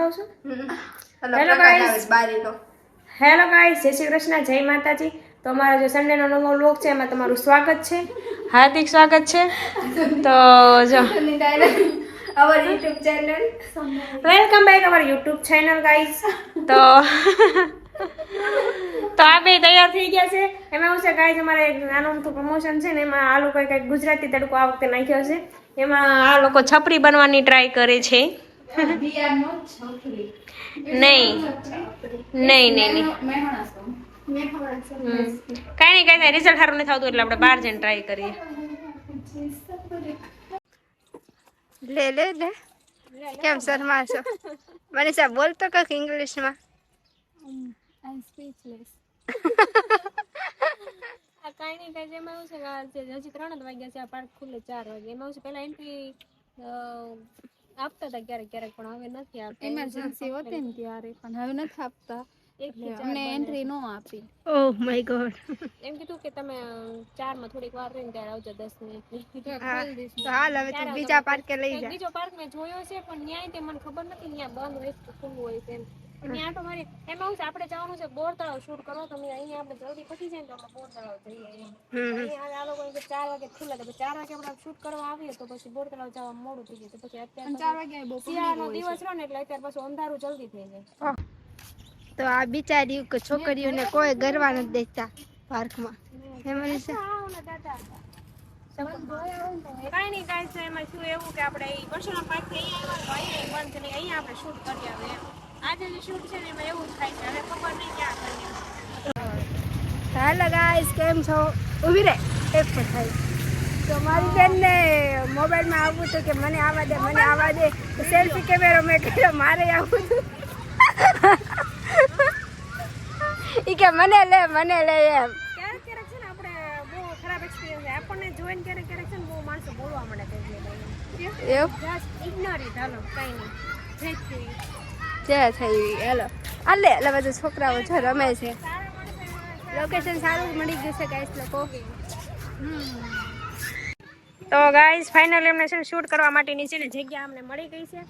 દેખાવશો છું? Hello બારીનો hello guys જય શ્રી કૃષ્ણ જય માતાજી. તો અમારો જે સન્ડેનો નવો વ્લોગ છે એમાં તમારું સ્વાગત છે. હાર્દિક સ્વાગત છે. તો જો. Our YouTube channel welcome back our YouTube channel guys તો તો આ બે તૈયાર થઈ ગયા છે. એમાં હું છે ગાઈસ અમારે એક નાનું મોટું પ્રમોશન છે ને એમાં આ લોકો કંઈક ગુજરાતી તડકો આ વખતે નાખ્યો છે. એમાં આ લોકો છપરી બનવાની ટ્રાય કરે છે. નહીં નહીં નહીં નહીં મેહણા છો મેહણા છો હમ. કાંઈ નહીં કાંઈ નહીં રિઝલ્ટ સારું નથી આવતું એટલે આપણે બહાર જઈને ટ્રાય કરીએ. લે લે લે. કેમ શર્મા છો? મનીષા બોલતો કંઈક ઇંગ્લિશમાં આ કાંઈ નહીં કાંઈ એમાં એવું છે કે આ જે હજી ત્રણ જ વાગ્યા છે આ પાર્ક ખુલ્લે ચાર વાગે. એમાં એવું છે પહેલા એન્ટ્રી આપતા હતા ક્યારેક ક્યારેક પણ હવે નથી આપતા. ઇમરજન્સી હતી ને ત્યારે પણ હવે નથી આપતા. અમને એન્ટ્રી નો આપી. ઓહ માય ગોડ એમ કીધું કે તમે ચારમાં થોડીક વાર રહીને ત્યારે આવજો દસ મિનિટ હા તો હાલ હવે તું બીજા પાર્કે લઈ જા. બીજો પાર્ક મેં જોયો છે પણ ન્યાય તે મને ખબર નથી ન્યા બંધ હોય કે ખુલ્લું હોય છે એમ પણ તો મારી એમાં છે આપણે જવાનું છે બોર તળાવ શૂટ કરવા તો અહીંયા આપણે જલ્દી પતી જાય ને તો આપણે બોર તળાવ જઈએ હમ અહીંયા આ લોકો કે ચાર વાગે ખુલ્લા તો ચાર વાગે આપણે શૂટ કરવા આવીએ તો પછી બોર તળાવ જવા મોડું થઈ જાય તો પછી અત્યારે ચાર વાગે શિયાળાનો દિવસ રહ્યો ને એટલે અત્યારે પાછું અંધારું જલ્દી થઈ જાય. તો આ બિચારી કે છોકરીઓને કોઈ ગરવા નથી દેતા પાર્કમાં. હે કઈ કાંઈ નહીં કઈ છે એમાં શું એવું કે આપણે ઈ વર્ષોના પાર્કથી અહીંયા આવ્યા અહીંયા બંધ નહીં અહીંયા આપણે શૂટ કરી આવે એમ. આજે જે શૂટ છે ને એમાં એવું જ થાય છે. હવે ખબર નહીં ક્યાં કરીએ હાલો ગાઈસ કેમ છો? ઊભી રે એક પણ થાય. તો મારી બેનને મોબાઈલમાં આવવું હતું કે મને આવવા દે મને આવવા દે. સેલ્ફી કેમેરો મેં કર્યો મારે આવવું હતું. ઈ કે મને લે મને લે એમ. ક્યારેક ક્યારેક છે ને આપણે બહુ ખરાબ એક્સપિરિયન્સ છે આપણને જોઈને ક્યારેક ક્યારેક છે ને બહુ માણસો બોલવા મળે કે એવું? ઇગ્નોર ઇટ હાલો કંઈ નહીં. જે થયું. જે થઈ હેલો. આલે એટલે બધા છોકરાઓ જો રમે છે. લોકેશન સારું મળી જશે ગાઈસ લોકો. તો ગાઈઝ ફાઇનલી અમને છે ને શૂટ કરવા માટેની છે ને જગ્યા અમને મળી ગઈ છે.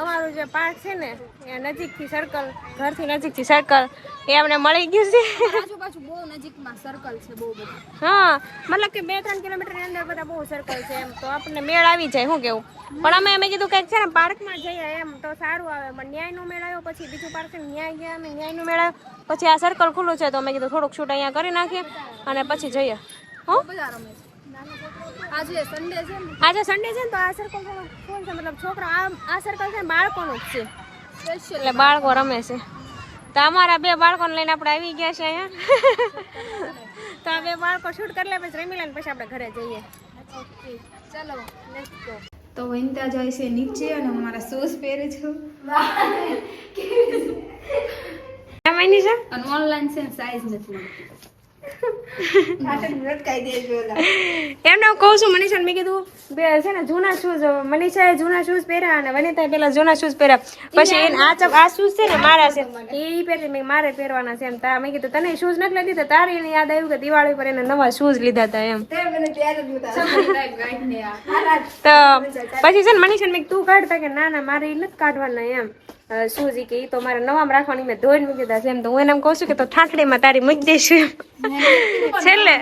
અમારું જે પાર્ક છે ને એ નજીકથી સર્કલ ઘરથી નજીકથી સર્કલ એ અમને મળી ગયું છે. આજુબાજુ બહુ નજીકમાં સર્કલ છે બહુ બધું. હા મતલબ કે બે ત્રણ કિલોમીટરની અંદર બધા બહુ સર્કલ છે એમ તો આપણને મેળ આવી જાય શું કેવું. પણ અમે અમે કીધું કંઈક છે ને પાર્કમાં જઈએ એમ તો સારું આવે. પણ ન્યાયનો મેળ આવ્યો પછી બીજું પાર્ક છે ન્યાય ગયા અમે ન્યાયનો મેળ આવ્યો. પછી આ સર્કલ ખુલ્લું છે તો અમે કીધું થોડુંક શૂટ અહીંયા કરી નાખીએ અને પછી જઈએ. હો? બધા રમે છે. આજે સન્ડે છે આજે સન્ડે છે ને તો આ સર્કલ કોણ છે મતલબ છોકરા આ આ સર્કલ છે બાળકોનો જ છે. એટલે બાળકો રમે છે. તો અમારા બે બાળકોને લઈને આપણે આવી ગયા છે અહીંયા. તો આ બે બાળકો શૂટ કરી લે પછી રમી લઈને પછી આપણે ઘરે જઈએ. ચલો લેટ્સ ગો તો વનિતા જાય છે નીચે અને હું મારા શૂઝ પહેરે છું. એની છે? અને ઓનલાઈન છે ને સાઈઝ નથી. મળતી એમને હું કહું છું મનીષાને મેં કીધું બે છે ને જૂના શૂઝ મનીષાએ જૂના શૂઝ પહેર્યા અને વનિતાએ પેલા જૂના શૂઝ પહેર્યા. પછી એને આ આ શૂઝ છે ને મારા છે. એ પહેરી મેં મારે પહેરવાના છે એમ. તા મેં કીધું તને શૂઝ નથી લઈ તારે એને યાદ આવ્યું કે દિવાળી પર એને નવા શૂઝ લીધા હતા એમ. તે પછી છે ને મનીષાને મેં તું કાઢતા કે ના ના મારે નથી કાઢવાના એમ. ઈ કે તો મારે નવામાં રાખવાની મેં ધોઈને મૂકી દીધા છે. એમ તો હું એને કહું છું કે તો ઠાકડીમાં તારી મૂકી દઈશું છેલ્લે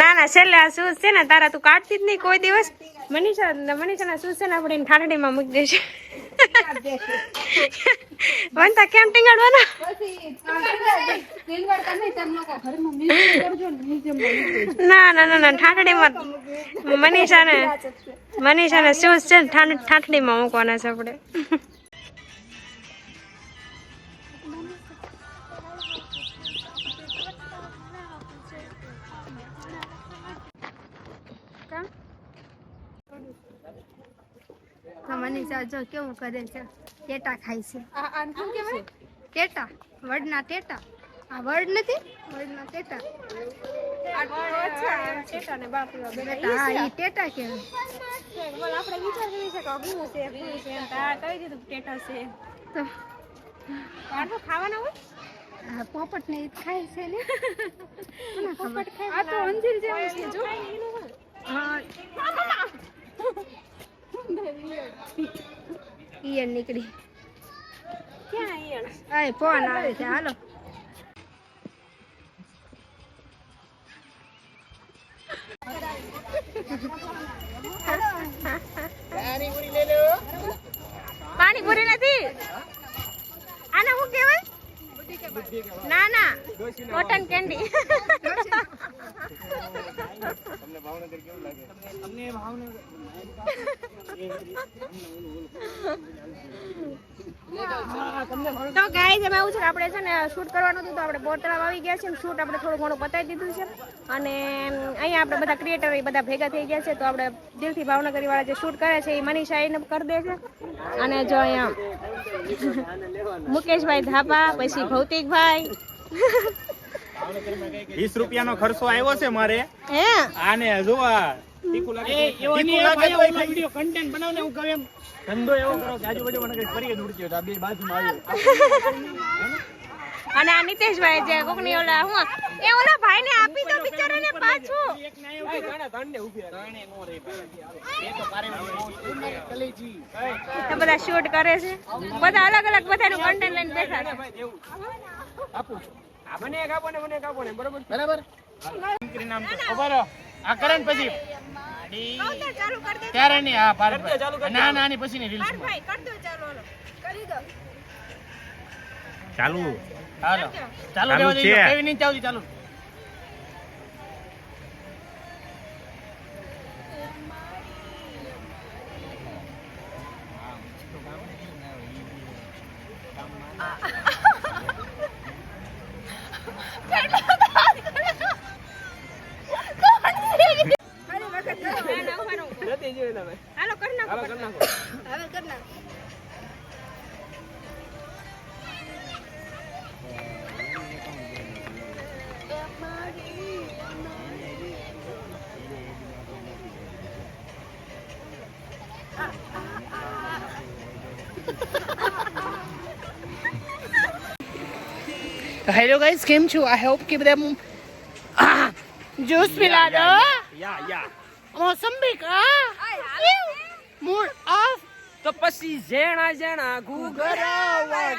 ના ના, છેલ્લે આ શૂઝ છે ને, તારા તું કાઢતી જ નહીં કોઈ દિવસ. મનીષા, મનીષાના શૂઝ છે ને, આપણે એને ઠાઠડીમાં મૂકી દઈશું. વનતા કેમ ટીંગાડવાના? ને, ના ના ના ઠાઠડીમાં મનીષાને મનીષાને શું છે ઠાઠડીમાં મૂકવાના છે આપણે. તો મનીષા જો કેવું કરે છે. ટેટા ખાય છે. આને શું કહેવાય? ટેટા. વડના ટેટા. આ વડ નથી? વડના ટેટા. ખાવાના હોય? પોપટ ને ખાય છે ને. પોપટ ખબર આ તો અંજીર જેવું છે. જો હા ઈયળ નીકળી. ક્યાં ઈયળ? આય ફોન આવે છે હાલો. પાણીપુરી નથી? ના ના. કોટન કેન્ડી તો ગાઈઝ એમાં એવું છે આપણે છે ને શૂટ કરવાનું હતું તો આપણે બોટલાવ આવી ગયા છે શૂટ આપણે થોડું ઘણું પતાવી દીધું છે. અને અહીંયા આપણે બધા ક્રિએટર એ બધા ભેગા થઈ ગયા છે. તો આપણે દિલથી ભાવનગરી વાળા જે શૂટ કરે છે એ મનીષા એને કરી દે છે. અને જો અહીંયા મુકેશભાઈ ધાપા, પછી ભૌતિકભાઈ વીસ રૂપિયાનો ખર્ચો આવ્યો છે મારે. હે? આને જોવા. અને આ નિતેશભાઈ જે કોકની ઓલા હું એ ઓલા ભાઈને આપી તો બિચારાને પાછું. બધા શૂટ કરે છે. બધા અલગ અલગ બધાનું કન્ટેન્ટ લઈને બેઠા છે. બરાબર મને એક આપો ને મને આ આપો ને પછી. કાઉન્ટર ચાલુ કરી પછી ત્યારે નહીં હા પારદભાઈ ના ના ની પછી ની રીલ્સ ભાઈ કર દો ચાલુ હાલો. કરી દો. ચાલુ. હાલો. ચાલુ ચાલુ છે. નહીં ચાલુ. હેલો ગાઈસ કેમ છો? આઈ હોપ કે બધા જ્યુસ પીલા દો. યા યા મોસંબી કા? મૂડ ઓફ તો પછી જેણા જેણા ઘૂઘરા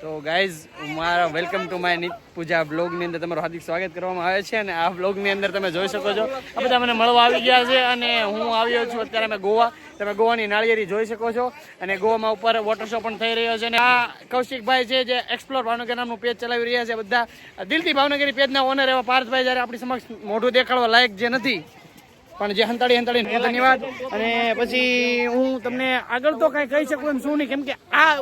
તો ગાઈઝ મારા welcome to my Neet Pooja બ્લોગની અંદર તમારું હાર્દિક સ્વાગત કરવામાં આવે છે અને આ બ્લોગની અંદર તમે જોઈ શકો છો. આ બધા મને મળવા આવી ગયા છે અને હું આવ્યો છું. અત્યારે અમે ગોવા. તમે ગોવાની નાળિયેરી જોઈ શકો છો અને ગોવામાં ઉપર વોટર શો પણ થઈ રહ્યો છે અને આ કૌશિકભાઈ છે જે એક્સપ્લોર ભાવનગર નામનું પેજ ચલાવી રહ્યા છે બધા. દિલથી ભાવનગરી પેજના ઓનર એવા પાર્થભાઈ જ્યારે આપણી સમક્ષ મોઢું દેખાડવા લાયક જે નથી, પણ જે હંતાળી હંતાળી ધન્યવાદ અને પછી હું તમને આગળ તો કઈ કહી શકું એમ શું નહીં, કેમ કે આ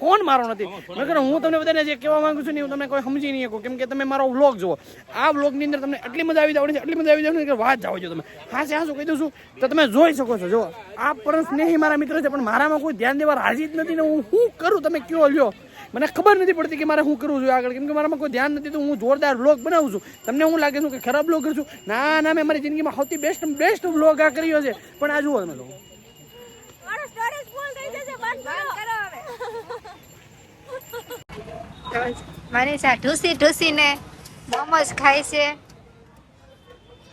ફોન મારો નથી? નકર હું તમને બધાને જે કહેવા માંગુ છું ને હું તમને કોઈ સમજી નહીં શકું. કેમ કે તમે મારો વ્લોગ જુઓ. આ વ્લોગની અંદર તમને એટલી મજા આવી જવાની છે એટલી મજા આવી જવાની છે કે વાત જાઓ છો તમે. હાસે હાસું કહી દઉં છું તો તમે જોઈ શકો છો જો આ પરમ સ્નેહી મારા મિત્ર છે પણ મારામાં કોઈ ધ્યાન દેવા રાજી જ નથી ને હું શું કરું? તમે કયો લ્યો? મને ખબર નથી પડતી કે મારે શું કરવું જોઈએ આગળ. કેમ કે મારામાં કોઈ ધ્યાન નથી તો હું જોરદાર બ્લોગ બનાવું છું. તમને હું લાગે છું કે ખરાબ બ્લોગ કરું છું? ના ના મેં મારી જિંદગીમાં સૌથી બેસ્ટ બેસ્ટ બ્લોગ આ કર્યો છે. પણ આ જુઓ તમે લોકો મારો storage full થઈ જશે, બંધ કરો. મનીષા ઢૂસી ઢૂસીને મોમોસ ખાય છે.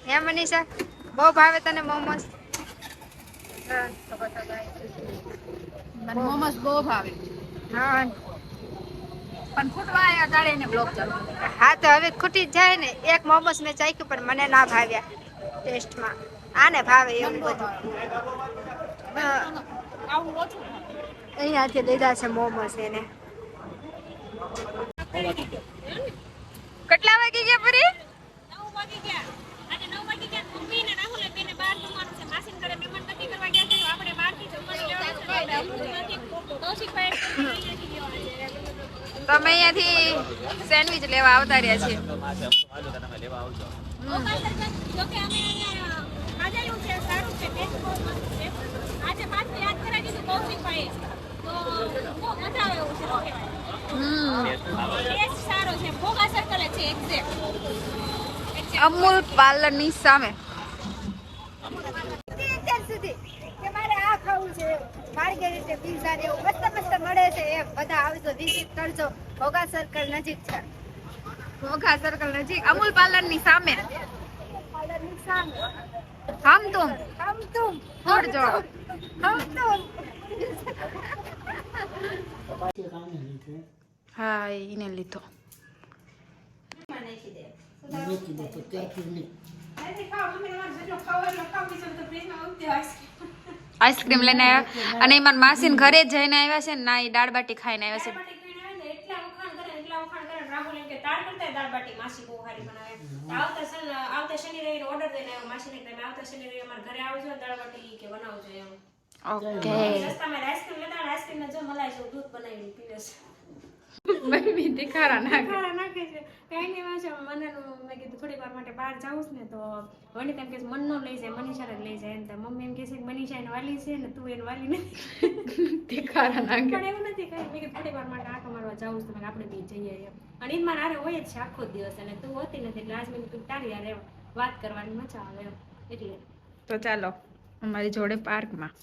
હે મનીષા? બહુ ભાવે તને મોમોસ મોમોસ બહુ ભાવે. હા. પણ ખૂટવા આવ્યા તાળે એને બ્લોક ચાલુ હા તો હવે ખૂટી જ જાય ને. એક મોમોસ મેં ચાખ્યું પણ મને ના ભાવ્યા ટેસ્ટમાં. આને ભાવે એવું બધું. અહીંયાથી લીધા છે મોમોસ એને. કેટલા વાગી ગયા પરી કૌશિકભાઈ તમે અહીંયાથી સેન્ડવિચ લેવા આવતા રહ્યા છે. આજે પાછું યાદ કરાવી દીધું કૌશિકભાઈએ. તો બહુ મજા આવે એવું છે, અમૂલ પાર્લરની સામે પીઝા ને એવું મસ્ત મસ્ત મળે છે એ બધા આવજો વિઝિટ કરજો. ભોગા સર્કલ નજીક છે. ઘોઘા સર્કલ નજીક. અમૂલ પાર્લરની સામે. હમ તુમ હમ તુમ જોડ જોડ હમ તુમ હા એને લીધો આઈસ્ક્રીમ લઈને આવ્યા અને એમાં માસીન ઘરે જઈને આવ્યા છે ને ના એ દાળ બાટી ખાઈને આવ્યા છે. ઓકે. રસ્તામાં આઈસ્ક્રીમ લેતા આઈસ્ક્રીમ ને જો મલાઈ જો દૂધ બનાવીને પીવે છે. બેબી તીખારા નાખે. ખારા નાખે છે. કઈ નહીં વાંચો મને મેં કીધું થોડીક વાર માટે બહાર જાઉં ને તો વણી તેમ કે મન નો લઈ જાય મનીષાને જ લઈ જાય. એમ તો મમ્મી એમ કહે છે કે મનીષા એને વાલી છે ને તું એને વાલી નથી. તીખારા નાખે. પણ એવું નથી કઈ. મેં કીધું થોડીક વાર માટે આંખો મારવા જાઉં છું તો આપણે બી જઈએ એમ. અને એમાં મારે હોય જ છે આખો દિવસ અને તું હોતી નથી એટલે આજ મેં કીધું તારી યાર વાત કરવાની મજા આવે એમ. એટલે. તો ચાલો અમારી જોડે પાર્કમાં.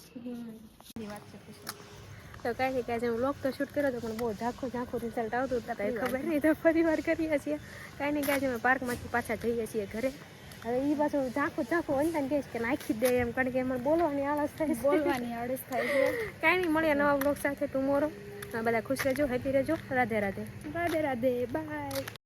તો કાંઈ નહીં આજે હું લોક તો શૂટ કર્યો હતો પણ બહુ ઝાંખું ઝાંખું રિઝલ્ટ આવતું હતું તો ખબર નહીં તો ફરી વાર કરીએ છીએ. કાંઈ નહીં કાંઈ અમે પાર્કમાંથી પાછા જઈએ છીએ ઘરે. હવે એ પાછું ઝાંખું ઝાંખું વંતાને કહીશ કે નાખી દે એમ કારણ કે એમાં બોલવાની આળસ થાય બોલવાની આળસ થાય છે. કાંઈ નહીં મળીએ નવા બ્લોગ સાથે ટુમોરો બધા ખુશ રહેજો હેપી રહેજો. રાધે રાધે. રાધે રાધે બાય